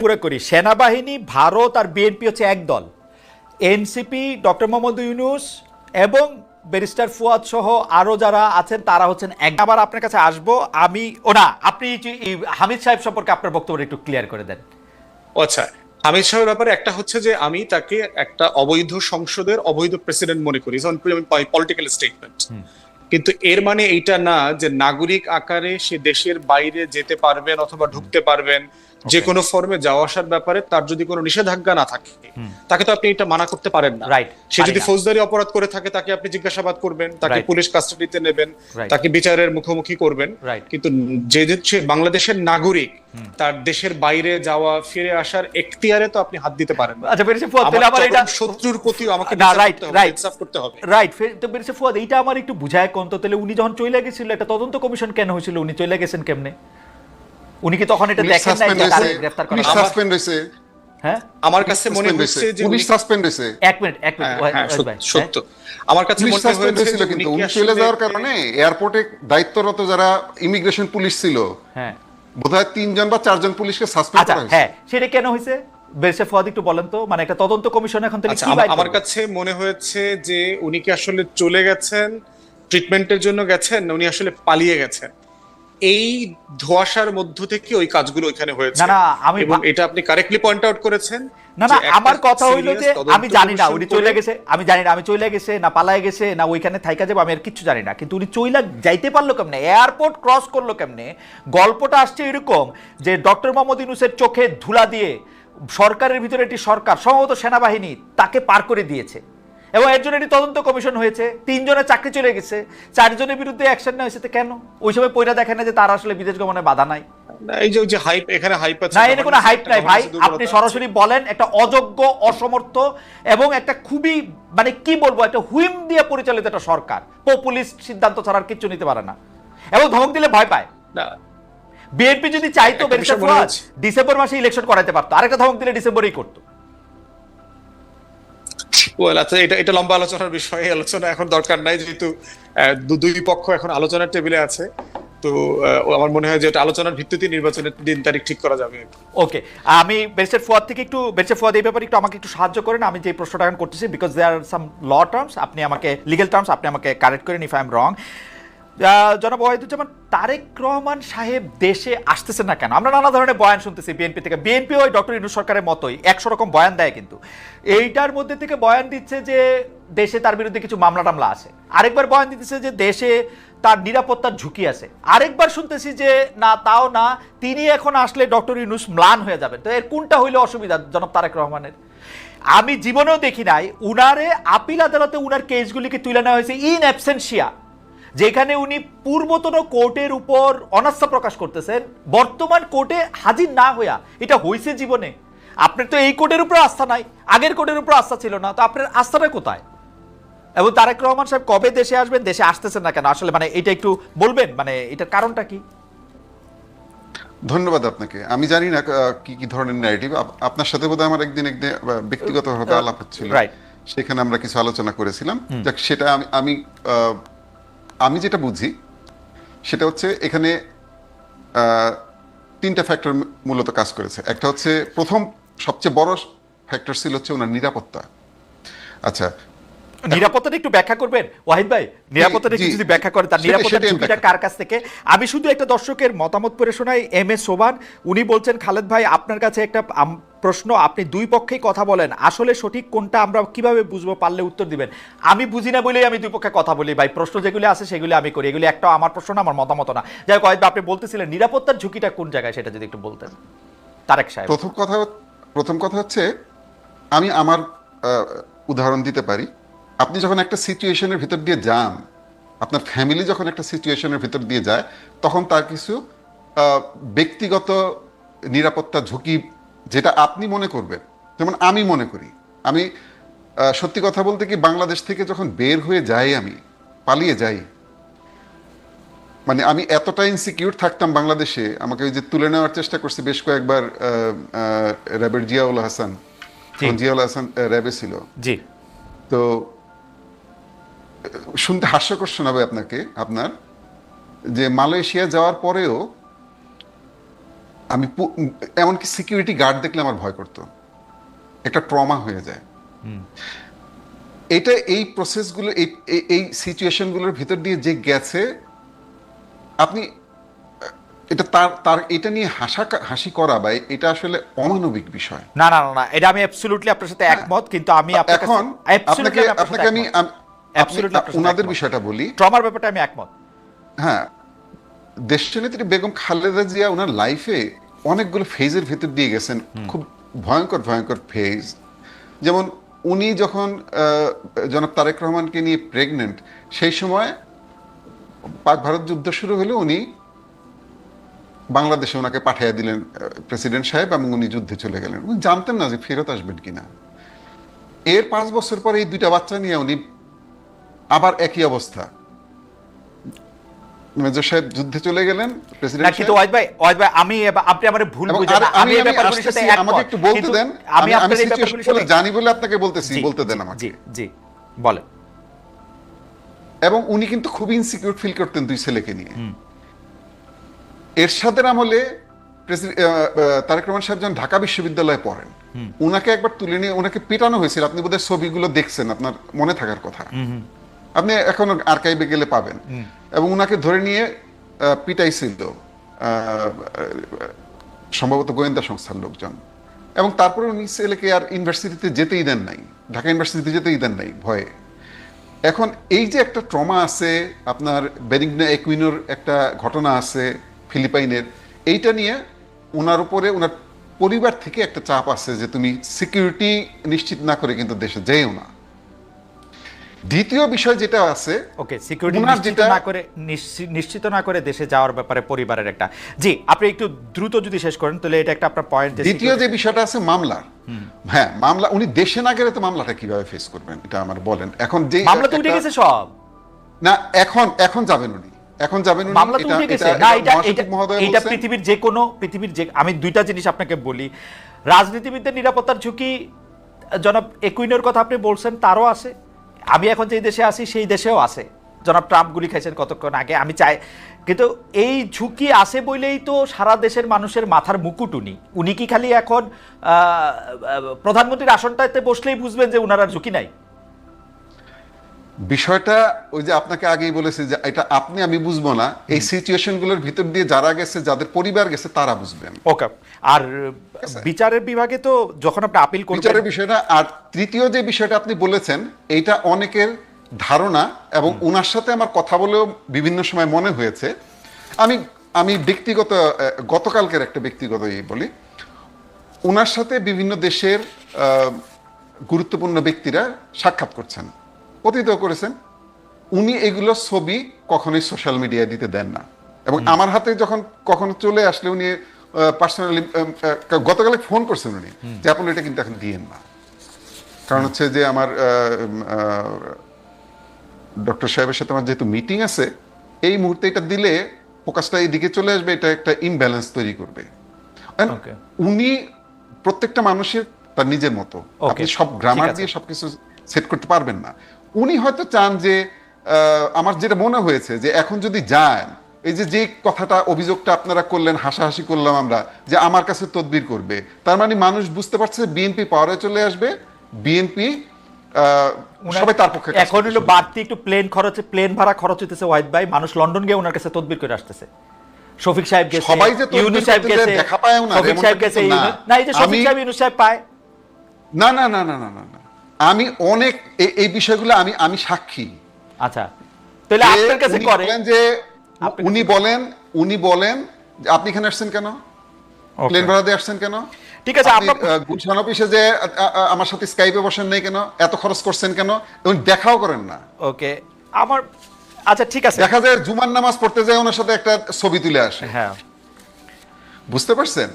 পুরো করি। সেনাবাহিনী ভারত আর বিএনপি হচ্ছে এক দল। এনসিপি ডক্টর মোহাম্মদ ইউনুস এবং ব্যারিস্টার ফুয়াদ সহ আরও যারা আছেন তারা হচ্ছেন এক। আবার আপনার কাছে আসব আমি ও না আপনি হামিদ সাহেব সম্পর্কে আপনার বক্তব্য একটু ক্লিয়ার করে দেন। আচ্ছা হামিদ সাহেবের ব্যাপারে একটা হচ্ছে যে আমি তাকে একটা অবৈধ সংসদের অবৈধ প্রেসিডেন্ট মনে করি পলিটিক্যাল স্টেটমেন্ট কিন্তু এর মানে এইটা না যে নাগরিক আকারে সে দেশের বাইরে যেতে পারবেন অথবা ঢুকতে পারবেন যে কোনো ফর্মে যাওয়া আসার ব্যাপারে তার যদি কোনো নিষেধাজ্ঞা না থাকে তাকে তো আপনি এটা মানা করতে পারেন না। Right, সে যদি ফৌজদারি অপরাধ করে থাকে তাকে আপনি জিজ্ঞাসাবাদ করবেন তাকে পুলিশ কাস্টাডিতে নেবেন তাকে বিচারের মুখোমুখি করবেন। কিন্তু যে যে বাংলাদেশের নাগরিক তার দেশের বাইরে যাওয়া ফিরে আসার এখতিয়ারে তো আপনি হাত দিতে পারেন আচ্ছা ব্যারিস্টার ফুয়াদ তাহলে আমার আমার এটা শত্রুর প্রতি আমাকে না, রাইট করতে হবে, করতে হবে। রাইট তো ব্যারিস্টার ফুয়াদ এইটা আমার একটু বুঝায় কোন তো তাহলে উনি যখন চলে গেছিল একটা তদন্ত কমিশন কেন হয়েছিল? উনি চলে গেছেন কেমনে? উনি কি তখন এটা দেখেন নাই যে তারে গ্রেফতার করা হবে? সাসপেন্ড হয়েছে। হ্যাঁ? আমার কাছে মনে হচ্ছে যে উনি- সাসপেন্ড হয়েছে। এক মিনিট এক মিনিট হ্যাঁ, হ্যাঁ, সত্য- হ্যাঁ? আমার কাছে মনে হয়েছিল কিন্তু। উনি চলে যাওয়ার কারণে এয়ারপোর্টে দায়িত্বরত যারা ইমিগ্রেশন পুলিশ ছিল হ্যাঁ। বোধহয় তিনজন বা চারজন পুলিশকে সাসপেন্ড আচ্ছা করা হয়েছে। হ্যাঁ সেটা কেন হয়েছে? ব্যারিস্টার ফুয়াদ একটু বলেন তো। মানে একটা তদন্ত কমিশন এখন তাহলে আচ্ছা কি আমার-? কাছে মনে হয়েছে যে উনি কি আসলে চলে গেছেন? ট্রিটমেন্টের জন্য গেছেন উনি আসলে পালিয়ে গেছেন? এই ধোয়াশার মধ্য থেকে ওই কাজগুলো ওইখানে হয়েছে। না, না, আমি এবং এটা আপনি কারেক্টলি পয়েন্ট আউট করেছেন না না আমার কথা হইল যে আমি জানি না উনি চলে গেছে আমি জানি না আমি চলে গেছে না পালায় গেছে না ওইখানে থাইকা যাবে আমি আর কিচ্ছু জানি না। কিন্তু উনি চইলা যাইতে পারল কেমনে? এয়ারপোর্ট ক্রস করল কেমনে? গল্পটা আসছে এরকম যে ডক্টর মোহাম্মদ ইউনুসের চোখে ধুলা দিয়ে সরকারের ভিতরে একটি সরকার সম্ভবত সেনাবাহিনী তাকে পার করে দিয়েছে। এবং এর জন্য একটি তদন্ত কমিশন হয়েছে তিনজনের চাকরি চলে গেছে চারজনের বিরুদ্ধে অ্যাকশন নেওয়া হয়েছে কেন? ওই সময় পয়লা দেখে না যে তার আসলে বিদেশ গমনে বাধা নাই। না, এই যে হাইপ এখানে হাইপ আছে না এনে কোনো হাইপ একটা নাই ভাই। আপনি সরাসরি বলেন একটা অযোগ্য অসমর্থ এবং একটা খুবই মানে কি বলব একটা হুইম দিয়ে পরিচালিত একটা সরকার। পপুলিস্ট সিদ্ধান্ত ছাড়া আর কিচ্ছু নিতে পারে না। এবং ধমক দিলে ভয় পায়। না। বিএনপি যদি চাইতো মনে। ডিসেম্বর মাসে ইলেকশন করাতে পারতো। আরেকটা ধমক দিলে ডিসেম্বরেই করতো। ওয়েল আচ্ছা এটা এটা লম্বা আলোচনার বিষয় আলোচনা এখন দরকার নাই, যেহেতু দুই পক্ষ এখন আলোচনার টেবিলে আছে, তো আমার মনে হয় যে এটা আলোচনার ভিত্তিতে নির্বাচনের দিন, তারিখ ঠিক করা যাবে। ওকে আমি ব্যারিস্টার ফুয়াদ থেকে একটু ব্যারিস্টার ফুয়াদ এই ব্যাপারে একটু আমাকে একটু সাহায্য করেন, আমি যে প্রশ্নটা এখন করতেছি because there some law terms আপনি আমাকে লিগেল টার্মস আপনি আমাকে কারেক্ট করেন ইফ আই এম রং জনাব ওয়াহিদুজ্জামান, তারেক রহমান সাহেব দেশে আসতেছে না কেন? আমরা নানা ধরনের বয়ান শুনতেছি বিএনপি থেকে। বিএনপি ওই ডক্টর ইনু সরকারের মতোই, একশো রকম বয়ান দেয় কিন্তু। এইটার মধ্যে থেকে বয়ান দিচ্ছে যে, দেশে তার বিরুদ্ধে কিছু মামলা টামলা আছে। আরেকবার বয়ান দিতেছে যে, দেশে তার নিরাপত্তার ঝুঁকি আছে। আরেকবার শুনতেছি যে, না, তাও না, তিনি এখন আসলে ডক্টর ইউনুস ম্লান হয়ে যাবেন। তো এর কোনটা হইলে অসুবিধা, জনাব তারেক রহমানের? আমি জীবনেও দেখি নাই, উনারে আপিল আদালতে উনার কেসগুলিকে তুলে নেওয়া হয়েছে ইন অ্যাবসেন্সিয়া যেখানে উনি পূর্বতন কোর্টের উপর অনাস্থা প্রকাশ করতেছেন বর্তমান কোর্টে হাজির না হইয়া এটা হয়েছে জীবনে। আপনার তো এই কোর্টের উপর আস্থা নাই আগের কোর্টের উপর আস্থা ছিল না তো আপনার আস্থাটা কোথায়? এবং তারেক রহমান সাহেব কবে দেশে আসবেন দেশে আসতেছেন না কেন? আসলে মানে এটা একটু বলবেন মানে এটার কারণটা কি? ধন্যবাদ আপনাকে। আমি জানি না কি কি ধরনের ন্যারেটিভ আপনার সাথে বোধহয় আমার একদিন একদিন ব্যক্তিগতভাবে আলাপ হচ্ছিল. সেখানে আমরা কিছু আলোচনা করেছিলাম। যাক সেটা আমি আমি যেটা বুঝি, সেটা হচ্ছে এখানে তিনটা ফ্যাক্টর মূলত কাজ করেছে। একটা হচ্ছে প্রথম সবচেয়ে বড় ফ্যাক্টর ছিল হচ্ছে ওনার নিরাপত্তা। আচ্ছা নিরাপত্তাটা একটু ব্যাখ্যা করবেন? ওয়াহিদ ভাই নিরাপত্তাটা একটু যদি ব্যাখ্যা করেন তার নিরাপত্তার ঝুঁকিটা কার কাছ থেকে? আমি শুধু একটা দর্শকের মতামত পড়ে শোনাই এম এস সোবান উনি বলছেন খালেদ ভাই আপনার কাছে একটা প্রশ্ন আপনি দুই পক্ষেই কথা বলেন আসলে সঠিক কোনটা আমরা কীভাবে বুঝব পারলে উত্তর দিবেন? আমি বুঝি না বলেই আমি দুই পক্ষে কথা বলি ভাই প্রশ্ন যেগুলি আছে সেগুলি আমি করি এগুলি একটা আমার প্রশ্ন আমার মতামত না। যাই হোক আপনি বলতেছিলেন নিরাপত্তার ঝুঁকিটা কোন জায়গায় সেটা যদি একটু বলতেন। তারেক সাহেব। প্রথম কথা প্রথম কথা হচ্ছে আমি আমার উদাহরণ দিতে পারি। আপনি যখন একটা সিচুয়েশনের ভিতর দিয়ে যান আপনার ফ্যামিলি যখন একটা সিচুয়েশনের ভিতর দিয়ে যায় তখন তার কিছু ব্যক্তিগত নিরাপত্তা ঝুঁকি যেটা আপনি মনে করবেন যেমন আমি মনে করি আমি সত্যি কথা বলতে কি বাংলাদেশ থেকে যখন বের হয়ে যাই আমি পালিয়ে যাই মানে আমি এতটা ইনসিকিউর থাকতাম বাংলাদেশে আমাকে ওই যে তুলে নেওয়ার চেষ্টা করছি বেশ কয়েকবার র্যাবের জিয়াউল হাসান জিয়াউল হাসান র্যাবে ছিল। জি। তো শুনতে হাস্যকর শোনাবে আপনাকে আপনার। যে মালয়েশিয়া যাওয়ার পরেও আমি এমনকি সিকিউরিটি গার্ড দেখলে আমার ভয় করতো। একটা ট্রমা হয়ে যায়। এটা এই প্রসেসগুলো এই- এই- সিচুয়েশনগুলোর ভিতর দিয়ে যে গেছে আপনি এটা তার তার এটা নিয়ে হাসা হাসি করা বা এটা আসলে অমানবিক বিষয়। না না না এটা আমি অ্যাবসলিউটলি আপনার সাথে একমত কিন্তু আমি এখন আপনাকে আপনাকে আমি ওনাদের বিষয়টা বলি। ট্রমার ব্যাপারটা আমি একমত। হ্যাঁ দেশনেত্রী বেগম খালেদা জিয়া ওনার লাইফে অনেকগুলো ফেজের ভিতর দিয়ে গেছেন খুব ভয়ঙ্কর ভয়ঙ্কর ফেজ যেমন উনি যখন জনাব তারেক রহমানকে নিয়ে প্রেগনেন্ট সেই সময় পাক ভারত যুদ্ধ শুরু হলে উনি বাংলাদেশে ওনাকে পাঠিয়ে দিলেন প্রেসিডেন্ট সাহেব এবং উনি যুদ্ধে চলে গেলেন। উনি জানতেন না যে ফেরত আসবেন কিনা। এর পাঁচ বছর পরে এই দুইটা বাচ্চা নিয়ে উনি আবার একই অবস্থা। মেজর সাহেব যুদ্ধে চলে গেলেন প্রেসিডেন্ট কিন্তু ওয়াহিদ ভাই ওয়াহিদ ভাই আমি আপনি আমার ভুল বুঝেন আমি এই ব্যাপারগুলোর সাথে আসতেছি, আমাকে একটু বলতে দেন। আমি আপনার এই ব্যাপারগুলোর সাথে জানি বলে আপনাকে বলতেছি বলতে দেন আমাকে। জি জি বলেন। এবং উনি কিন্তু খুব ইনসিকিউর ফিল করতেন দুই ছেলেকে নিয়ে। এরশাদের আমলে তারেক রহমান সাহেব যখন ঢাকা বিশ্ববিদ্যালয়ে পড়েন উনাকে একবার তুলে নিয়ে ওনাকে পেটানো হয়েছিল। আপনি বোধহয় ছবিগুলো দেখছেন আপনার মনে থাকার কথা। আপনি এখন আর্কাইভে গেলে পাবেন। এবং উনাকে ধরে নিয়ে পিটাইছিল সম্ভবত গোয়েন্দা সংস্থার লোকজন। এবং তারপরে উনি ছেলেকে আর ইউনিভার্সিটিতে যেতেই দেন নাই। ঢাকা ইউনিভার্সিটিতে যেতেই দেন নাই ভয়ে। এখন এই যে একটা ট্রমা আছে আপনার বেনিগনা একুইনোর একটা ঘটনা আছে ফিলিপাইনের এইটা নিয়ে ওনার উপরে ওনার পরিবার থেকে একটা চাপ আছে যে তুমি সিকিউরিটি নিশ্চিত না করে কিন্তু দেশে যেও না। দ্বিতীয় বিষয় যেটা আছে ওকে সিকিউরিটি নিশ্চিত না করে নিশ্চিত না করে দেশে যাওয়ার ব্যাপারে পরিবারের একটা। জি আপনি একটু দ্রুত যদি শেষ করেন তাহলে এটা একটা আপনার পয়েন্ট দ্বিতীয় যে বিষয়টা আছে মামলার হ্যাঁ মামলা উনি দেশে না গেলে তো মামলাটা কীভাবে ফেস করবেন? এটা আমার বলেন। এখন যে মামলা তো উঠে গেছে সব। না এখন এখন যাবেন উনি। এখন যাবেন উনি মামলা তো উঠে গেছে। না এটা এটা এটা পৃথিবীর যে কোনো পৃথিবীর যে আমি দুইটা জিনিস আপনাকে বলি। রাজনীতিবিদদের নিরাপত্তার ঝুঁকি জনাব একুইনের কথা আপনি বলছেন তারও আছে। আমি এখন যেই দেশে আছি, সেই দেশেও আছে। জনাব ট্রাম্প গুলি খাইছেন কতক্ষণ আগে, আমি চাই কিন্তু এই ঝুঁকি আছে বলেই তো সারা দেশের মানুষের মাথার মুকুট উনি। উনি কি খালি এখন প্রধানমন্ত্রীর আসনটাতে বসলেই বুঝবেন যে উনার আর ঝুঁকি নাই? বিষয়টা ওই যে আপনাকে আগেই বলেছি যে এটা আপনি আমি বুঝব না। এই সিচুয়েশনগুলোর ভিতর দিয়ে যারা গেছে যাদের পরিবার গেছে তারা বুঝবেন। ওকে। আর বিচারের বিভাগে তো যখন আপনি আপিল করবেন বিচারের বিষয়টা আর তৃতীয় যে বিষয়টা আপনি বলেছেন এইটা অনেকের ধারণা এবং ওনার সাথে আমার কথা বলেও বিভিন্ন সময় মনে হয়েছে। আমি আমি ব্যক্তিগত গতকালকের একটা ব্যক্তিগত ইয়ে বলি। ওনার সাথে বিভিন্ন দেশের গুরুত্বপূর্ণ ব্যক্তিরা সাক্ষাৎ করছেন। অতীত করেছেন। উনি এগুলো ছবি কখনোই সোশ্যাল মিডিয়ায় দিতে দেন না। এবং আমার হাতে যখন কখনো চলে আসলে উনি পার্সোনালি গতকালে ফোন করছেন উনি যে আপনি এটা কিন্তু এখন দিয়েন না। কারণ হচ্ছে যে আমার ডক্টর সাহেবের সাথে আমার যেহেতু মিটিং আছে এই মুহূর্তে এটা দিলে ফোকাসটা এইদিকে চলে আসবে এটা একটা ইমব্যালেন্স তৈরি করবে. উনি প্রত্যেকটা মানুষের তার নিজের মতো। আপনি সব গ্রামার দিয়ে সবকিছু সেট করতে পারবেন না। উনি হয়তো চান যে আমার যেটা মনে হয়েছে যে এখন যদি যান এই যে যে কথাটা অভিযোগটা আপনারা করলেন হাসাহাসি করলাম আমরা যে আমার কাছে তদবির করবে তার মানে মানুষ বুঝতে পারছে বিএনপি পাওয়ারে চলে আসবে বিএনপি সবাই তার পক্ষে এখন হলো বাড়তি একটু প্লেন খরচে প্লেন ভাড়া খরচ হইতেছে ওয়াহিদ ভাই মানুষ লন্ডন গিয়ে ওনার কাছে তদবির করে আসতেছে। শফিক সাহেব গেছে সবাই যে ইউনুস সাহেব গেছে দেখা পায়ও না, শফিক সাহেব গেছে না। এই যে শফিক সাহেব ইউনুস সাহেব পায়। না না না না না না না। আমি অনেক এই- বিষয়গুলো আমি আমি সাক্ষী। আচ্ছা তাহলে আপনার কাছে করে বলেন যে উনি বলেন উনি বলেন আপনি এখানে আসছেন কেন? প্লেন ভাড়া দিয়ে আসছেন কেন? ঠিক আছে, আপনি, আপনার- গুলশান অফিসে যে আমার সাথে স্কাইপে বসেন নাই কেন? এত খরচ করছেন কেন? এবং দেখাও করেন না। ওকে আমার আচ্ছা ঠিক আছে। দেখা যায় জুমার নামাজ পড়তে যায় ওনার সাথে একটা ছবি তুলে আসে। হ্যাঁ। বুঝতে পারছেন?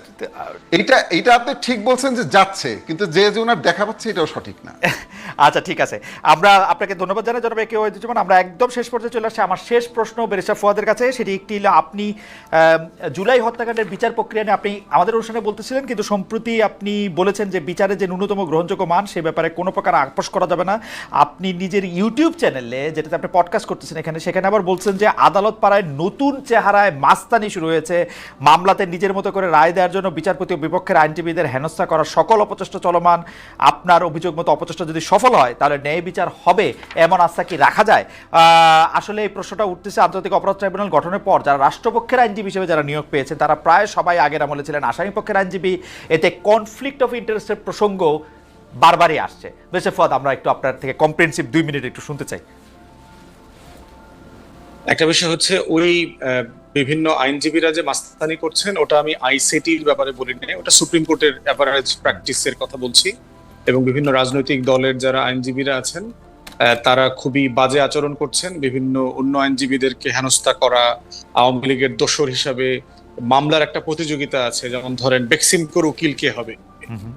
এইটা এইটা আপনি ঠিক বলছেন যে যাচ্ছে, কিন্তু যে যে ওনার দেখা পাচ্ছে এটাও সঠিক না। আচ্ছা ঠিক আছে। আমরা আপনাকে ধন্যবাদ জানাই জনাব একে ওয়াহিদুজ্জামান আমরা একদম শেষ পর্যায়ে চলে আসছি। আমার শেষ প্রশ্ন বেরেশা ফুয়াদের কাছে, সেটি একটি আপনি জুলাই হত্যাকাণ্ডের বিচার প্রক্রিয়া নিয়ে আপনি আমাদের অনুষ্ঠানে বলতেছিলেন, কিন্তু সম্প্রতি আপনি বলেছেন যে বিচারে যে ন্যূনতম গ্রহণযোগ্য মান, সে ব্যাপারে কোনো প্রকার আপোষ করা যাবে না। আপনি নিজের ইউটিউব চ্যানেলে, যেটাতে আপনি পডকাস্ট করতেছেন এখানে, সেখানে আবার বলছেন যে আদালত পাড়ায় নতুন চেহারায় মাস্তানি শুরু হয়েছে। মামলাতে নিজের মতো মতো করে রায় দেওয়ার জন্য বিচারপতি ও বিপক্ষের আইনজীবীদের হেনস্থা করার সকল অপচেষ্টা চলমান। আপনার অভিযোগ মতো অপচেষ্টা যদি সফল হয়, তাহলে ন্যায় বিচার হবে, এমন আস্থা কি রাখা যায়? আসলে এই প্রশ্নটা উঠতেছে আন্তর্জাতিক অপরাধ ট্রাইব্যুনাল গঠনের পর। যারা রাষ্ট্রপক্ষের আইনজীবী হিসেবে যারা নিয়োগ পেয়েছেন, তারা প্রায় সবাই আগের আমলে ছিলেন আসামি পক্ষের আইনজীবী। এতে কনফ্লিক্ট অফ ইন্টারেস্টের প্রসঙ্গ বারবারই আসছে। বেশে ফদ আমরা একটু আপনার থেকে কম্প্রিহেন্সিভ দুই মিনিট একটু শুনতে চাই। একটা বিষয় হচ্ছে ওই বিভিন্ন আইনজীবীরা যে মাস্তানি করছেন ওটা আমি আইসিটির ব্যাপারে বলি না ওটা সুপ্রিম কোর্টের অ্যাভারেজ প্র্যাকটিসের কথা বলছি। এবং বিভিন্ন রাজনৈতিক দলের যারা আইনজীবীরা আছেন তারা খুবই বাজে আচরণ করছেন। বিভিন্ন অন্য আইনজীবীদেরকে হেনস্থা করা আওয়ামী লীগের দোসর হিসাবে মামলার একটা প্রতিযোগিতা আছে যেমন ধরেন বেক্সিমকোর উকিল কে হবে?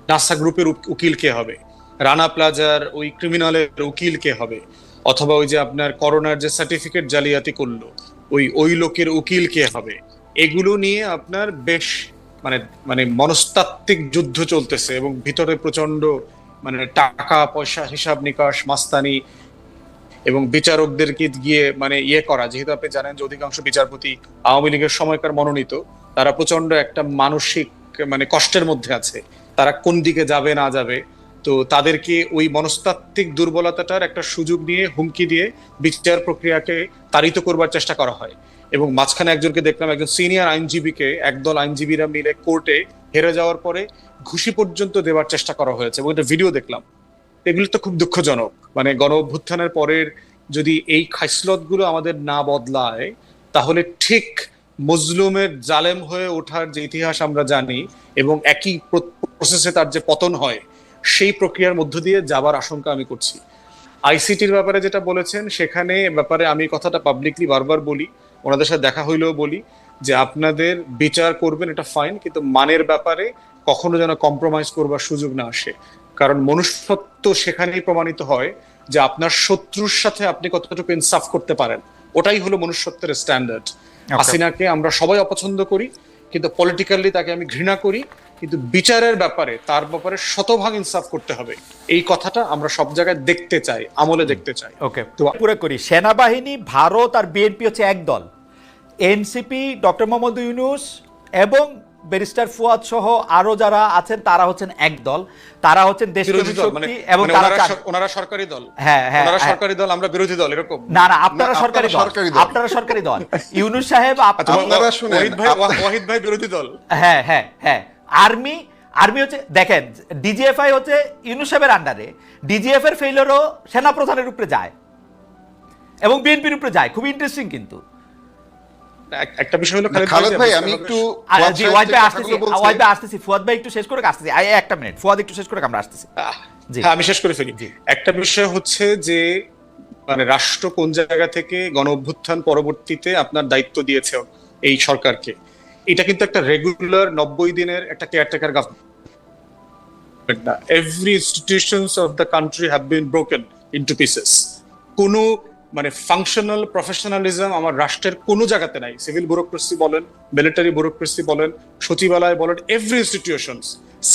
নাসা গ্রুপের উক- উকিল কে হবে? রানা প্লাজার ওই ক্রিমিনালের উকিল কে হবে? অথবা ওই যে আপনার করোনার যে সার্টিফিকেট জালিয়াতি করল, ওই ওই লোকের উকিল কে হবে? এগুলো নিয়ে আপনার বেশ মানে মানে মনস্তাত্ত্বিক যুদ্ধ চলতেছে এবং ভিতরে প্রচণ্ড মানে টাকা, পয়সা, হিসাব নিকাশ, মাস্তানি এবং বিচারকদেরকে গিয়ে মানে ইয়ে করা। যেহেতু আপনি জানেন যে অধিকাংশ বিচারপতি আওয়ামী লীগের সময়কার মনোনীত, তারা প্রচণ্ড একটা মানসিক মানে কষ্টের মধ্যে আছে। তারা কোন দিকে যাবে, না যাবে তো তাদেরকে ওই মনস্তাত্ত্বিক দুর্বলতাটার একটা সুযোগ নিয়ে হুমকি দিয়ে বিচার প্রক্রিয়াকে তাড়িত করবার চেষ্টা করা হয়। এবং মাঝখানে একজনকে দেখলাম, একজন সিনিয়র আইনজীবীকে, একদল আইনজীবীরা মিলে কোর্টে হেরে যাওয়ার পরে ঘুষি পর্যন্ত দেওয়ার চেষ্টা করা হয়েছে। এবং এটা ভিডিও দেখলাম। এগুলো তো খুব দুঃখজনক। মানে গণ অভ্যুত্থানের পরের যদি এই খাইসলতগুলো আমাদের না বদলায়, তাহলে ঠিক মজলুমের জালেম হয়ে ওঠার যে ইতিহাস আমরা জানি এবং একই প্রসেসে তার যে পতন হয় সেই প্রক্রিয়ার মধ্য দিয়ে যাবার আশঙ্কা আমি করছি। আইসিটির ব্যাপারে যেটা বলেছেন সেখানে ব্যাপারে আমি কথাটা পাবলিকলি বারবার বলি ওনাদের সাথে দেখা হইলেও বলি যে আপনাদের বিচার করবেন এটা ফাইন কিন্তু মানের ব্যাপারে কখনো যেন কম্প্রোমাইজ করবার সুযোগ না আসে। কারণ মনুষ্যত্ব সেখানেই প্রমাণিত হয় যে আপনার শত্রুর সাথে আপনি কতটুকু ইনসাফ করতে পারেন। ওটাই হলো মনুষ্যত্বের স্ট্যান্ডার্ড হাসিনাকে আমরা সবাই অপছন্দ করি কিন্তু পলিটিক্যালি তাকে আমি ঘৃণা করি কিন্তু বিচারের ব্যাপারে তার ব্যাপারে শতভাগ ইনসাফ করতে হবে। এই কথাটা আমরা সব জায়গায় দেখতে চাই আমলে দেখতে চাই। ওকে। তো পুরো করি। সেনাবাহিনী ভারত আর বিএনপি হচ্ছে এক দল। এনসিপি ডক্টর মোহাম্মদ ইউনুস এবং ব্যারিস্টার ফুয়াদ সহ আরও যারা আছেন তারা হচ্ছেন এক দল। তারা হচ্ছেন বিরোধী দল মানে শক্তি এবং মানে তারা ওনারা সরকারি দল। হ্যাঁ, হ্যাঁ, ওনারা হ্যাঁ। সরকারি দল আমরা বিরোধী দল এরকম। না না আপনারা সরকারি আপনারা দল। আপনারা সরকারি দল। ইউনুস সাহেব আচ্ছা, আপনারা শুনেন, ওয়াহিদ ভাই ওয়াহিদ ভাই বিরোধী দল। হ্যাঁ হ্যাঁ হ্যাঁ। আর্মি আর্মি হচ্ছে দেখেন ডিজিএফআই হচ্ছে ইউনুস সাহেবের আন্ডারে ডিজিএফ এর ফেইলরও সেনাপ্রধানের উপরে যায়। এবং বিএনপির উপরে যায় খুব ইন্টারেস্টিং কিন্তু। এক- একটা বিষয় হলো খালেদ ভাই আমি একটু আর ফুয়াদ জি সাহেব ওয়াইদ ভাই আসতেছি ওয়াইদ ভাই আসতেছি ফুয়াদ ভাই একটু শেষ করে আসতেছি একটা মিনিট ফুয়াদ একটু শেষ করে আমরা আসতেছি। হ্যাঁ আমি শেষ করে ফেলি। জি। একটা বিষয় হচ্ছে যে মানে রাষ্ট্র কোন জায়গা থেকে গণ অভ্যুত্থান পরবর্তীতে আপনার দায়িত্ব দিয়েছে এই সরকারকে? এটা কিন্তু একটা রেগুলার নব্বই দিনের একটা কেয়ারটেকার গভর্নমেন্ট না every institutions of the country have been broken into pieces কোনো মানে ফাংশনাল প্রফেশনালিজম আমার রাষ্ট্রের কোনো জায়গাতে নাই। সিভিল ব্যুরোক্রেসি বলেন মিলিটারি ব্যুরোক্রেসি বলেন, সচিবালয় বলেন এভরি ইনস্টিটিউশনস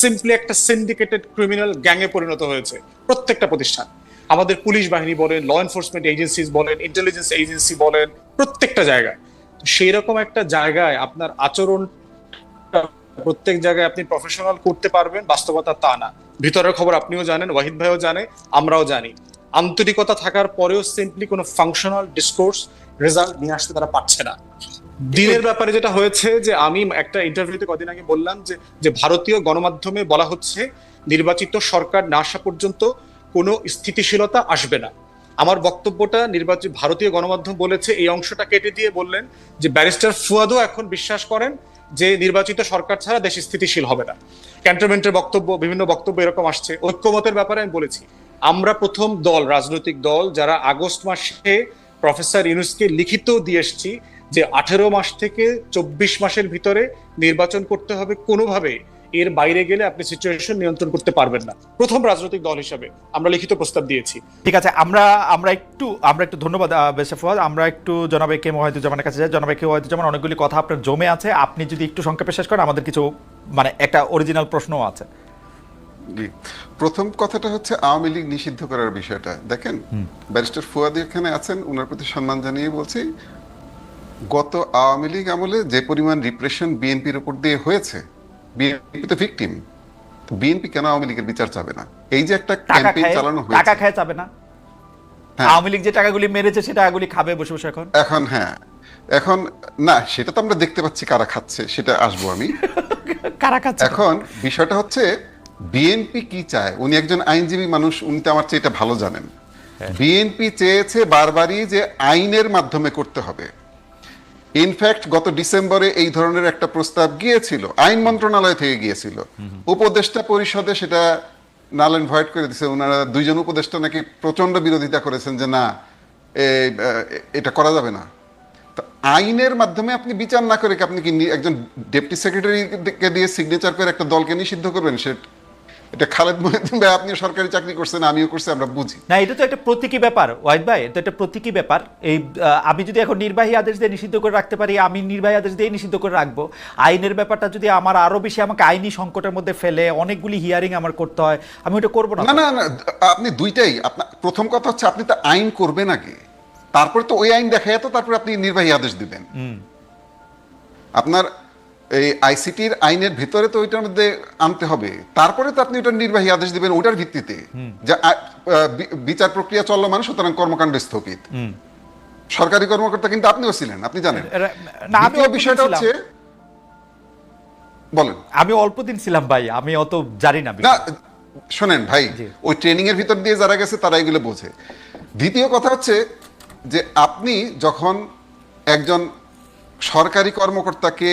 সিম্পলি একটা সিন্ডিকেটেড ক্রিমিনাল গ্যাংয়ে পরিণত হয়েছে, প্রত্যেকটা প্রতিষ্ঠান। আমাদের পুলিশ বাহিনী বলেন ল এনফোর্সমেন্ট এজেন্সিস বলেন ইন্টেলিজেন্স এজেন্সি বলেন, প্রত্যেকটা জায়গায়। সেই রকম একটা জায়গায় আপনার আচরণ প্রত্যেক জায়গায় আপনি প্রফেশনাল করতে পারবেন, বাস্তবতা তা না। ভিতরের খবর আপনিও জানেন, ওয়াহিদ ভাইও জানে, আমরাও জানি। আন্তরিকতা থাকার পরেও সিম্পলি কোনো ফাংশনাল ডিসকোর্স রেজাল্ট নিয়ে আসতে তারা পারছে না। দিনের ব্যাপারে যেটা হয়েছে যে আমি একটা ইন্টারভিউতে কদিন আগে বললাম যে যে ভারতীয় গণমাধ্যমে বলা হচ্ছে, নির্বাচিত সরকার না আসা পর্যন্ত কোনো স্থিতিশীলতা আসবে না। আমার বক্তব্যটা নির্বাচিত ভারতীয় গণমাধ্যম বলেছে, এই অংশটা কেটে দিয়ে বললেন যে ব্যারিস্টার ফুয়াদও এখন বিশ্বাস করেন যে নির্বাচিত সরকার ছাড়া দেশ স্থিতিশীল হবে না। ক্যান্টনমেন্টের বক্তব্য, বিভিন্ন বক্তব্য এরকম আসছে। ঐক্যমতের ব্যাপারে আমি বলেছি, আমরা প্রথম দল, রাজনৈতিক দল, যারা আগস্ট মাসে প্রফেসর ইউনুসকে লিখিত দিয়ে এসছি যে আঠেরো মাস থেকে চব্বিশ মাসের ভিতরে নির্বাচন করতে হবে কোনোভাবে এর বাইরে গেলে আপনি সিচুয়েশন নিয়ন্ত্রণ করতে পারবেন না। প্রথম রাজনৈতিক দল হিসাবে আমরা লিখিত প্রস্তাব দিয়েছি। ঠিক আছে আমরা আমরা একটু আমরা একটু ধন্যবাদ বেশে আমরা একটু জনাবে কে ওয়াহিদুজ্জামানের কাছে যাই। জনাবে কে ওয়াহিদুজ্জামান অনেকগুলি কথা আপনার জমে আছে। আপনি যদি একটু সংক্ষেপে শেষ করেন আমাদের কিছু মানে একটা অরিজিনাল প্রশ্নও আছে। জি। প্রথম কথাটা হচ্ছে আওয়ামী লীগ নিষিদ্ধ করার বিষয়টা। দেখেন ব্যারিস্টার ফুয়াদি এখানে আছেন ওনার প্রতি সম্মান জানিয়ে বলছি গত আওয়ামী লীগ আমলে যে পরিমাণ রিপ্রেশন বিএনপির উপর দিয়ে হয়েছে বিএনপি তো ভিকটিম বিএনপি কেন আওয়ামী লীগের বিচার চাবে না? এই যে একটা ক্যাম্পেইন চালানো টাকা খায় যাবে না? হ্যাঁ। আওয়ামী লীগ যে টাকাগুলি মেরেছে সে টাকাগুলি খাবে বসে বসে এখন? এখন হ্যাঁ। এখন না সেটা তো আমরা দেখতে পাচ্ছি কারা খাচ্ছে সেটা আসব আমি। কারা খাচ্ছে? এখন বিষয়টা হচ্ছে বিএনপি কি চায়? উনি একজন আইনজীবী মানুষ উনি তো আমার চেয়ে এটা ভালো জানেন। বিএনপি চেয়েছে বারবারই যে আইনের মাধ্যমে করতে হবে। ইনফ্যাক্ট গত ডিসেম্বরে এই ধরনের একটা প্রস্তাব গিয়েছিল, আইন মন্ত্রণালয় থেকে গিয়েছিল। উপদেষ্টা পরিষদে সেটা নাল ভয়েড করে দিছে। ওনারা দুইজন উপদেষ্টা নাকি প্রচণ্ড বিরোধিতা করেছেন যে না এটা করা যাবে না। তো আইনের মাধ্যমে আপনি বিচার না করে আপনি কি একজন ডেপুটি সেক্রেটারিকে দিয়ে সিগনেচার করে একটা দলকে নিষিদ্ধ করবেন? সে এটা খালেদ মহিউদ্দিন ভাই আপনিও সরকারি চাকরি করছেন আমিও করছি আমরা বুঝি। না এটা তো একটা প্রতীকী ব্যাপার ওয়াহিদ ভাই এটা একটা প্রতীকী ব্যাপার। এই আমি যদি এখন নির্বাহী আদেশ দিয়ে নিষিদ্ধ করে রাখতে পারি আমি নির্বাহী আদেশ দিয়ে নিষিদ্ধ করে রাখব। আইনের ব্যাপারটা যদি আমার আরও বেশি আমাকে আইনি সংকটের মধ্যে ফেলে অনেকগুলি হিয়ারিং আমার করতে হয় আমি ওটা করব না না না আপনি দুইটাই আপনার প্রথম কথা হচ্ছে আপনি তো আইন করবেন আগে তারপরে তো ওই আইন দেখায় তো তারপরে আপনি নির্বাহী আদেশ দিবেন। আপনার এই আইসিটির আইনের ভিতরে তো ওইটার মধ্যে আনতে হবে। তারপরে তো আপনি ওটার নির্বাহী আদেশ দিবেন ওটার ভিত্তিতে। যে বিচার প্রক্রিয়া চলমান সুতরাং কর্মকাণ্ড স্থগিত। সরকারি কর্মকর্তা কিন্তু আপনিও ছিলেন আপনি জানেন। না আমি দ্বিতীয় বিষয়টা হচ্ছে বলেন। আমি অল্প দিন ছিলাম ভাই আমি অত জানি না। শোনেন ভাই ওই ট্রেনিং এর ভিতর দিয়ে যারা গেছে তারা এগুলো বোঝে। দ্বিতীয় কথা হচ্ছে যে আপনি যখন একজন সরকারি কর্মকর্তাকে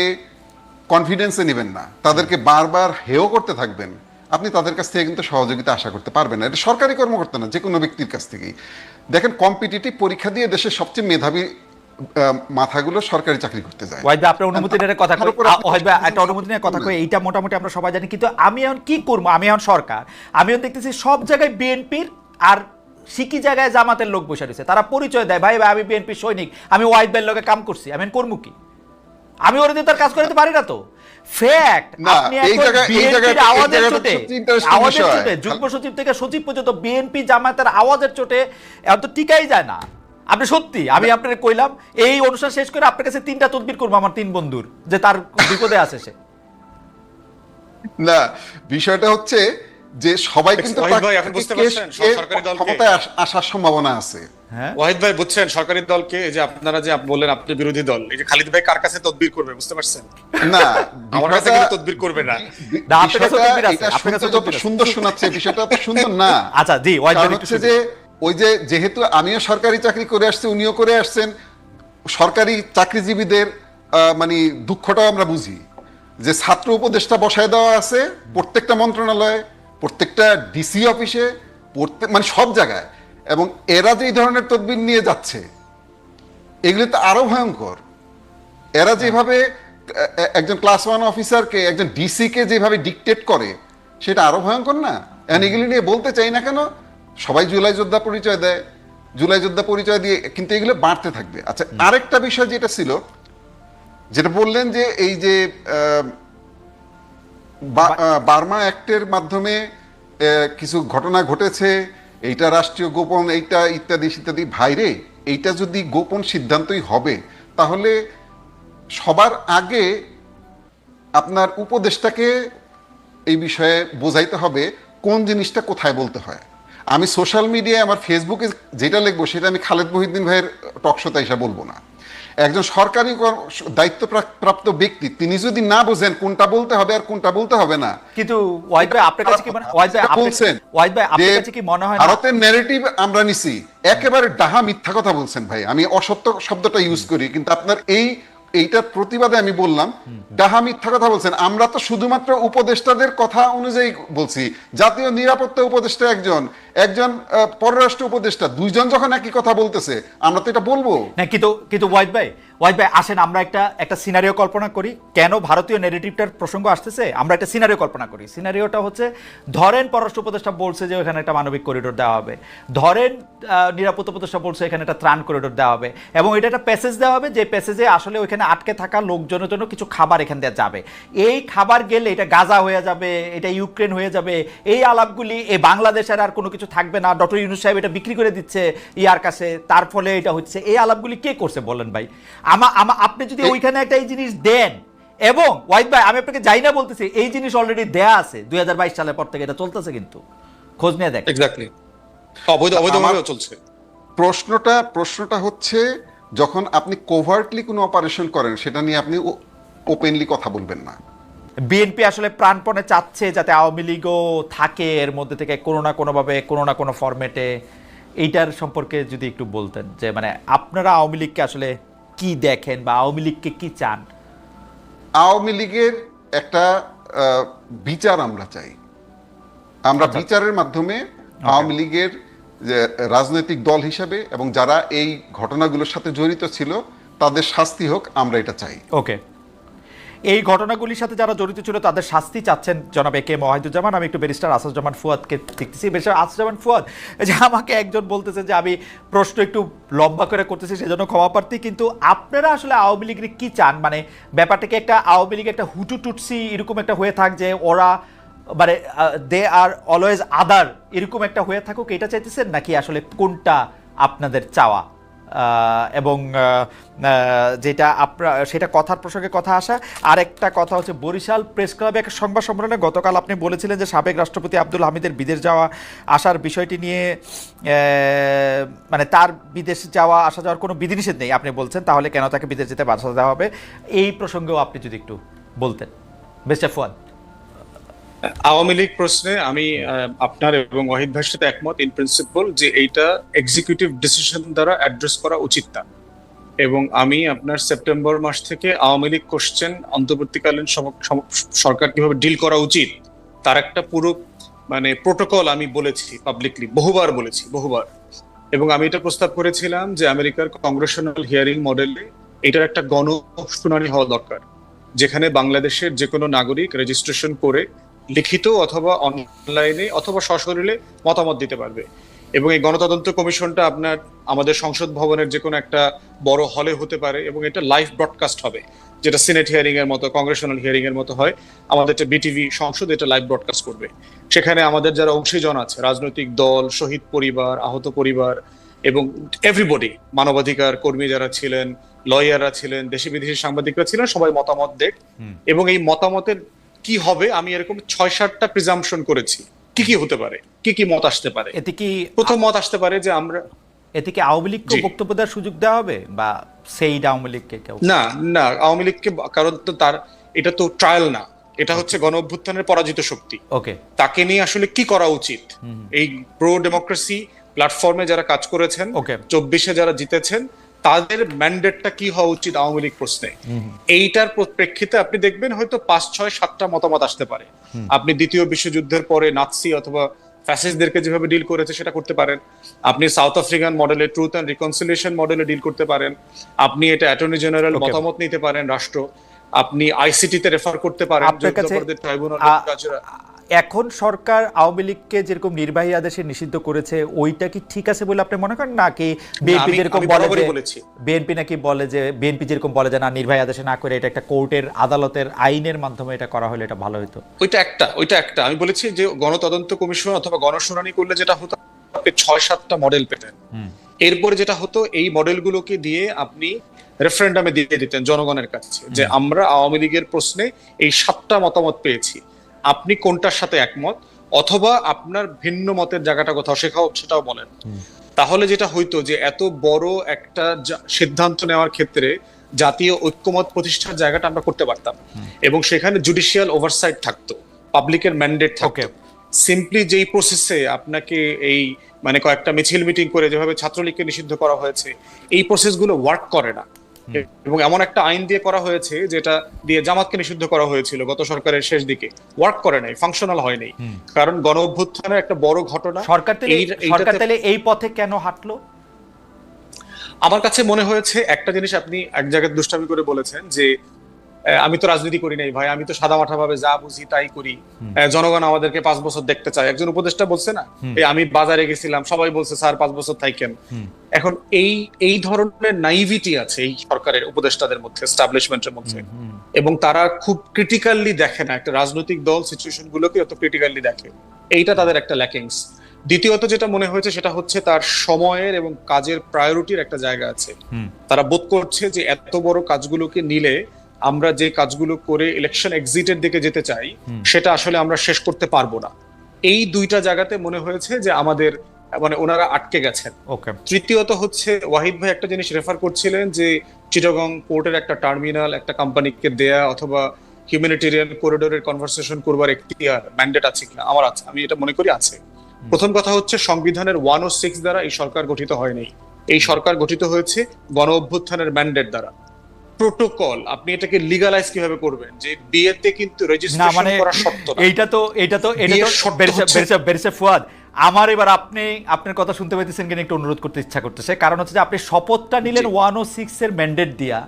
কনফিডেন্সে নেবেন না। তাদেরকে বারবার হেয় করতে থাকবেন। আপনি তাদের কাছ থেকে কিন্তু সহযোগিতা আশা করতে পারবেন না। এটা সরকারি কর্মকর্তা না যে কোনো ব্যক্তির কাছ থেকেই। দেখেন কম্পিটিটিভ পরীক্ষা দিয়ে দেশের সবচেয়ে মেধাবী মাথাগুলো সরকারি চাকরি করতে যায়। ওয়াহিদ ভাই, আপনার অনুমতি নিয়ে কথা কই? ভাই, একটা অনুমতি নিয়ে কথা কই? এইটা মোটামুটি আমরা সবাই জানি। কিন্তু আমি এখন কি করব? আমি এখন সরকার। আমি এখন দেখতেছি সব জায়গায় বিএনপির আর সিকি জায়গায় জামাতের লোক বসে রয়েছে। তারা পরিচয় দেয়। ভাই ভাই আমি বিএনপির সৈনিক। আমি ওয়াহিদ ভাইয়ের লোকে কাম করছি। আমি করব কি? আমি ওর দিয়ে তার কাজ করতে পারি না তো। ফ্যাক্ট আপনি এই এখন বিএনপির আওয়াজের চোটে আওয়াজের চোটে যুগ্ম সচিব থেকে সচিব পর্যন্ত বিএনপি জামাতের আওয়াজের চোটে এখন তো টিকাই যায় না। আপনি সত্যি আমি আপনাকে কইলাম এই অনুষ্ঠান শেষ করে আপনার কাছে তিনটা তদবির করব আমার তিন বন্ধুর যে তার বিপদে আছে সে। না বিষয়টা হচ্ছে যে সবাই কিন্তু ক্ষমতায় আসার সম্ভাবনা আছে। হ্যাঁ। ওয়াহিদ ভাই বুঝছেন সরকারি দলকে এই যে আপনারা যে বললেন আপনি বিরোধী দল এই যে খালিদ ভাই কার কাছে তদবির করবে বুঝতে পারছেন? না আমার কাছে কিন্তু তদবির করবে না। সুন্দর শোনাচ্ছে বিষয়টা তো সুন্দর না। আচ্ছা জি ওয়াহিদ ভাই হচ্ছে যে ওই যে যেহেতু আমিও সরকারি চাকরি করে আসছি উনিও করে আসছেন সরকারি চাকরিজীবীদের আহ, মানে দুঃখটাও আমরা বুঝি। যে ছাত্র উপদেষ্টা বসায় দেওয়া আছে প্রত্যেকটা মন্ত্রণালয়ে প্রত্যেকটা ডিসি অফিসে প্রত্যেক মানে সব জায়গায় এবং এরা যে এই ধরনের তদবির নিয়ে যাচ্ছে এগুলো তো আরও ভয়ঙ্কর। এরা যেভাবে এ- এ- একজন ক্লাস ওয়ান অফিসারকে একজন ডিসি কে যেভাবে ডিকটেট করে সেটা আরও ভয়ঙ্কর না? এগুলি নিয়ে বলতে চাই না কেন? সবাই জুলাই যোদ্ধা পরিচয় দেয়। জুলাই যোদ্ধা পরিচয় দিয়ে কিন্তু এগুলো বাড়তে থাকবে। আচ্ছা আরেকটা বিষয় যেটা ছিল যেটা বললেন যে এই যে বার্মা অ্যাক্টের মাধ্যমে কিছু ঘটনা ঘটেছে এইটা রাষ্ট্রীয় গোপন এইটা ইত্যাদি ইত্যাদি ভাইরে এইটা যদি গোপন সিদ্ধান্তই হবে তাহলে সবার আগে আপনার উপদেশটাকে এই বিষয়ে বোঝাইতে হবে কোন জিনিসটা কোথায় বলতে হয়। আমি সোশ্যাল মিডিয়ায় আমার ফেসবুকে যেটা লিখব সেটা আমি খালেদ মহিউদ্দিন ভাইয়ের টকশোতে এসে বলব না। একজন সরকারি কর- দায়িত্ব প্রাপ্ত ব্যক্তি তিনি যদি না বোঝেন কোনটা বলতে হবে আর কোনটা বলতে হবে না। কিন্তু ওয়াহিদ ভাই আপনার কাছে কি মনে ওয়াহিদ ভাই বলছেন ওয়াহিদ ভাই আপনার কাছে কি মনে হয় ভারতের ন্যারেটিভ আমরা নিছি একেবারে ডাহা মিথ্যা কথা বলছেন ভাই। আমি অসত্য শব্দটা ইউজ করি কিন্তু আপনার এই এইটার প্রতিবাদে আমি বললাম ডাহা মিথ্যা কথা বলছেন। আমরা তো শুধুমাত্র উপদেষ্টাদের কথা অনুযায়ী বলছি জাতীয় নিরাপত্তা উপদেষ্টা একজন একজন পররাষ্ট্র উপদেষ্টা, দুইজন যখন একই কথা বলতেছে, আমরা তো এটা বলব। হ্যাঁ কিন্তু কিন্তু ওয়াহিদ ভাই ওয়াহিদ ভাই, আসেন, আমরা একটা একটা সিনারিও কল্পনা করি, কেন ভারতীয় নেগেটিভটার প্রসঙ্গ আসতেছে, আমরা একটা সিনারিও কল্পনা করি। সিনারিওটা হচ্ছে, ধরেন পররাষ্ট্র উপদেষ্টা বলছে যে ওখানে একটা মানবিক করিডোর দেওয়া হবে। ধরেন নিরাপত্তা উপদেষ্টা বলছে এখানে একটা ত্রাণ করিডোর দেওয়া হবে। এবং এটা একটা প্যাসেজ দেওয়া হবে, যে প্যাসেজে আসলে ওইখানে আটকে থাকা লোকজনের জন্য কিছু খাবার এখান দিয়ে যাবে। এই খাবার গেলে এটা গাজা হয়ে যাবে, এটা ইউক্রেন হয়ে যাবে, এই আলাপগুলি এই বাংলাদেশের আর কোনো কিছু কিছু থাকবে না ডক্টর ইউনুস সাহেব এটা বিক্রি করে দিচ্ছে ইয়ার কাছে তার ফলে এটা হচ্ছে। এই আলাপগুলি কে করছে বলেন ভাই? আমা আমা আপনি যদি ওইখানে একটা এই জিনিস দেন এবং ওয়াইদ ভাই আমি আপনাকে যাই না বলতেছি এই জিনিস অলরেডি দেয়া আছে দুই সালের পর থেকে এটা চলতেছে কিন্তু। খোঁজ নিয়ে দেখ এক্স্যাক্টলি অবৈধ অবৈধভাবেও আমার- চলছে। প্রশ্নটা প্রশ্নটা হচ্ছে যখন আপনি কোভার্টলি কোনো অপারেশন করেন সেটা নিয়ে আপনি ওপেনলি কথা বলবেন না। বিএনপি আসলে প্রাণপণে চাচ্ছে যাতে আওয়ামী লীগও থাকে এর মধ্যে থেকে কোনো না কোনোভাবে কোনো না কোনো ফরম্যাটে এইটার সম্পর্কে যদি একটু বলতেন যে মানে আপনারা আওয়ামী লীগকে আসলে কি দেখেন বা আওয়ামী লীগকে কি চান? আওয়ামী লীগের একটা বিচার আমরা চাই। আমরা আচ্ছা। বিচারের মাধ্যমে আওয়ামী লীগের যে রাজনৈতিক দল হিসাবে এবং যারা এই ঘটনাগুলোর সাথে জড়িত ছিল তাদের শাস্তি হোক আমরা এটা চাই। ওকে। এই ঘটনাগুলির সাথে যারা জড়িত ছিল, তাদের শাস্তি চাচ্ছেন জনাব এ কে মহিদুজ্জামান। আমি একটু ব্যারিস্টার আসাদুজ্জামান ফুয়াদকে দেখতেছি। ব্যারিস্টার আসাদুজ্জামান ফুয়াদ যে আমাকে একজন বলতেছে যে, আমি প্রশ্ন একটু লম্বা করে করতেছি, সেজন্য ক্ষমা প্রার্থী, কিন্তু আপনারা আসলে আওয়ামী লীগের কি চান? মানে ব্যাপারটাকে একটা আওয়ামী লীগ একটা হুটু টুটসি এরকম একটা হয়ে থাক যে, ওরা মানে দে আর অলওয়েজ আদার এরকম একটা হয়ে থাকুক, এটা চাইতেছেন? নাকি আসলে কোনটা আপনাদের চাওয়া? এবং যেটা আপনার সেটা কথার প্রসঙ্গে কথা আসা। আর একটা কথা হচ্ছে বরিশাল প্রেস ক্লাবে এক সংবাদ সম্মেলনে গতকাল আপনি বলেছিলেন যে সাবেক রাষ্ট্রপতি আব্দুল হামিদের বিদেশ যাওয়া, আসার বিষয়টি নিয়ে মানে তার বিদেশ যাওয়া, আসা যাওয়ার কোনো বিধিনিষেধ নেই। আপনি বলছেন, তাহলে কেন তাকে বিদেশ যেতে বাধা দেওয়া হবে? এই প্রসঙ্গেও আপনি যদি একটু বলতেন। বেস্ট ফুয়াদ। আওয়ামী লীগ প্রশ্নে আমি আপনার এবং ওয়াহিদ ভাইয়ের সাথে একমত ইন প্রিন্সিপাল যে এইটা এক্সিকিউটিভ ডিসিশন দ্বারা অ্যাড্রেস করা উচিত না। এবং আমি আপনার সেপ্টেম্বর মাস থেকে আওয়ামী লীগ কোশ্চেন অন্তর্বর্তীকালীন সরকার কীভাবে ডিল করা উচিত তার একটা পুরো মানে প্রোটোকল আমি বলেছি পাবলিকলি বহুবার বলেছি বহুবার। এবং আমি এটা প্রস্তাব করেছিলাম যে আমেরিকার কংগ্রেশনাল হিয়ারিং মডেলে এটার একটা গণ শুনানি হওয়া দরকার যেখানে বাংলাদেশের যে কোনো নাগরিক রেজিস্ট্রেশন করে লিখিত অথবা অনলাইনে অথবা সশরীরে মতামত দিতে পারবে। এবং এই গণতদন্ত কমিশনটা আপনার আমাদের সংসদ ভবনের যে কোনো একটা বড় হলে হতে পারে এবং এটা লাইভ ব্রডকাস্ট হবে যেটা সিনেট হিয়ারিং এর মতো কংগ্রেশনাল হিয়ারিং এর মতো হয়। আমাদের একটা বিটিভি সংসদ এটা লাইভ ব্রডকাস্ট করবে। সেখানে আমাদের যারা অংশীজন আছে রাজনৈতিক দল শহীদ পরিবার আহত পরিবার এবং এভরিবডি মানবাধিকার কর্মী যারা ছিলেন লয়াররা ছিলেন দেশি বিদেশি সাংবাদিকরা ছিলেন সবাই মতামত দেখ। এবং এই মতামতের কি হবে? আমি এরকম ছয় সাতটা প্রিজাম্পশন করেছি। কি কি হতে পারে? কি কি মত আসতে পারে? এতে কি প্রথম মত আসতে পারে যে আমরা এতে কি আওয়ামী লীগকে বক্তব্য দেওয়ার সুযোগ দেওয়া হবে? বা সেই আওয়ামী লীগকে কেউ না না আওয়ামী লীগকে কারণ তো তার এটা তো ট্রায়াল না। এটা হচ্ছে গণ অভ্যুত্থানের পরাজিত শক্তি। ওকে তাকে নিয়ে আসলে কি করা উচিত? এই প্রো ডেমোক্রেসি প্ল্যাটফর্মে যারা কাজ করেছেন Okay. চব্বিশে যারা জিতেছেন তাদের ম্যান্ডেটটা কি হওয়া উচিত আওয়ামী লীগ প্রশ্নে? এইটার প্রেক্ষিতে আপনি দেখবেন হয়তো পাঁচ ছয় সাতটা মতামত আসতে পারে। আপনি দ্বিতীয় বিশ্বযুদ্ধের পরে নাৎসি অথবা ফ্যাসিস্টদেরকে যেভাবে ডিল করেছে সেটা করতে পারেন। আপনি সাউথ আফ্রিকান মডেলে ট্রুথ অ্যান্ড রিকনসিলিয়েশন মডেলে ডিল করতে পারেন। আপনি এটা অ্যাটর্নি জেনারেল মতামত নিতে পারেন রাষ্ট্র। আপনি আইসিটিতে রেফার করতে পারেন ট্রাইব্যুনাল এখন সরকার আওয়ামী লীগকে যেরকম নির্বাহী আদেশে নিষিদ্ধ করেছে ওইটা কি ঠিক আছে বলে আপনি মনে করেন? নাকি বিএনপি যেরকম বলে যে বিএনপি নাকি বলে যে বিএনপি যেরকম বলে যে না নির্বাহী আদেশে না করে এটা একটা কোর্টের আদালতের আইনের মাধ্যমে এটা করা হলে এটা ভালো হতো ওইটা একটা ওইটা একটা। আমি বলেছি যে গণতদন্ত কমিশন অথবা গণশুনানি করলে যেটা হতো আপনি ছয় সাতটা মডেল পেতেন। এরপরে যেটা হতো এই মডেলগুলোকে দিয়ে আপনি রেফারেন্ডামে দিয়ে দিতেন জনগণের কাছে যে আমরা আওয়ামী লীগের প্রশ্নে এই সাতটা মতামত পেয়েছি। আপনি কোনটার সাথে একমত? অথবা আপনার ভিন্ন মতের জায়গাটা কোথাও শেখাও সেটাও বলেন। তাহলে যেটা হইতো যে এত বড় একটা সিদ্ধান্ত নেওয়ার ক্ষেত্রে জাতীয় ঐক্যমত প্রতিষ্ঠার জায়গাটা আমরা করতে পারতাম। এবং সেখানে জুডিশিয়াল ওভারসাইট থাকতো পাবলিকের ম্যান্ডেট থাকতো। Okay. সিম্পলি যেই প্রসেসে আপনাকে এই মানে কয়েকটা মিছিল মিটিং করে যেভাবে ছাত্রলীগকে নিষিদ্ধ করা হয়েছে এই প্রসেসগুলো ওয়ার্ক করে না। এবং এমন একটা আইন দিয়ে করা হয়েছে যেটা দিয়ে জামাতকে নিষিদ্ধ করা হয়েছিল গত সরকারের শেষ দিকে। ওয়ার্ক করে নাই ফাংশনাল হয় নাই কারণ গণ অভ্যুত্থানের একটা বড় ঘটনা সরকার সরকার তাহলে এই পথে কেন হাঁটলো? আমার কাছে মনে হয়েছে একটা জিনিস আপনি এক জায়গায় দুষ্টামি করে বলেছেন যে আমি তো রাজনীতি করি নাই ভাই আমি তো সাদা মাঠা ভাবে যা বুঝি তাই করি। জনগণ আমাদেরকে পাঁচ বছর দেখতে চায়। একজন উপদেষ্টা বলছে না এই আমি বাজারে গেছিলাম সবাই বলছে স্যার পাঁচ বছর থাইকেন। এখন এই এই ধরনের নাইভিটি আছে এই সরকারের উপদেষ্টাদের মধ্যে এস্টাবলিশমেন্টের মধ্যে। এবং তারা খুব ক্রিটিক্যালি দেখে না একটা রাজনৈতিক দল সিচুয়েশন গুলোকে অত ক্রিটিক্যালি দেখে। এইটা তাদের একটা ল্যাকিংস দ্বিতীয়ত যেটা মনে হয়েছে সেটা হচ্ছে তার সময়ের এবং কাজের প্রায়োরিটির একটা জায়গা আছে। তারা বোধ করছে যে এত বড় কাজগুলোকে নিলে আমরা যে কাজগুলো করে ইলেকশন এক্সিটের দিকে যেতে চাই সেটা আসলে আমরা শেষ করতে পারব না। এই দুইটা জায়গাতে মনে হয়েছে যে আমাদের মানে ওনারা আটকে গেছেন। তৃতীয়ত হচ্ছে ওয়াহিদ ভাই একটা জিনিস রেফার করছিলেন যে চিটাগং পোর্টের একটা টার্মিনাল একটা কোম্পানিকে দেয়া অথবা হিউম্যানিটেরিয়ান করিডোরের কনভারসেশন করবার এখতিয়ার ম্যান্ডেট আছে কিনা আমার আছে আমি এটা মনে করি আছে। প্রথম কথা হচ্ছে সংবিধানের ওয়ান ও সিক্স দ্বারা এই সরকার গঠিত হয়নি। এই সরকার গঠিত হয়েছে গণ অভ্যুত্থানের ম্যান্ডেট দ্বারা। প্রোটোকল আপনি এটাকে লিগালাইজ কীভাবে করবেন? যে বিয়েতে কিন্তু রেজিস্ট্রেশন মানে করা শর্ত না। এইটা তো এইটা তো এটা তো বেরিসে বেরিসে ফুয়াদ। আমার এবার আপনি আপনার কথা শুনতে পাইতেছেন কিনা একটু অনুরোধ করতে ইচ্ছা করতেছে। কারণ হচ্ছে যে আপনি শপথটা নিলেন। ওয়ান ও সিক্স এর ম্যান্ডেট দিয়া।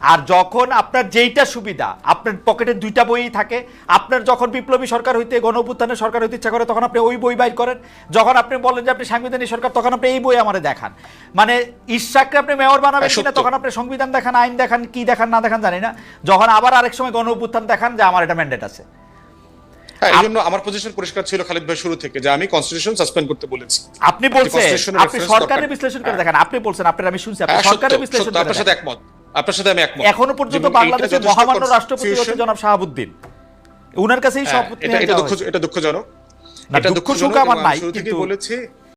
আর যখন আপনার যেইটা সুবিধা আপনার পকেটে দুইটা বই থাকে আপনার যখন বিপ্লবী সরকার হইতে গণ সরকার হইতে ইচ্ছা করে তখন আপনি ওই বই বাইর করেন। যখন আপনি বলেন যে আপনি সাংবিধানিক সরকার তখন আপনি এই বই আমারে দেখান। মানে ইশাককে আপনি মেয়র বানাবেন কিনা তখন আপনি সংবিধান দেখান আইন দেখান কি দেখান না দেখান জানি না। যখন আবার আরেক সময় গণ দেখান যে আমার এটা ম্যান্ডেট আছে। এই জন্য আমার পজিশন পরিষ্কার ছিল খালিদ ভাই শুরু থেকে যে আমি কনস্টিটিউশন সাসপেন্ড করতে বলেছি। আপনি বলছেন আপনি সরকারের বিশ্লেষণ করে। দেখেন। আপনি বলছেন আপনার আমি শুনছি আপনি হ্যাঁ, সরকারের বিশ্লেষণ করে আপনার সাথে দেখেন। একমত। আপনার সাথে আমি একমত। এখনও পর্যন্ত বাংলাদেশের মহামান্য রাষ্ট্রপতি হচ্ছে জনাব শাহাবুদ্দিন। উনার কাছেই সব শপথ এটা এটা দুঃখ এটা দুঃখজনক। এটা দুঃখ দুঃখজনক আমার নাই, কিন্তু- বলেছি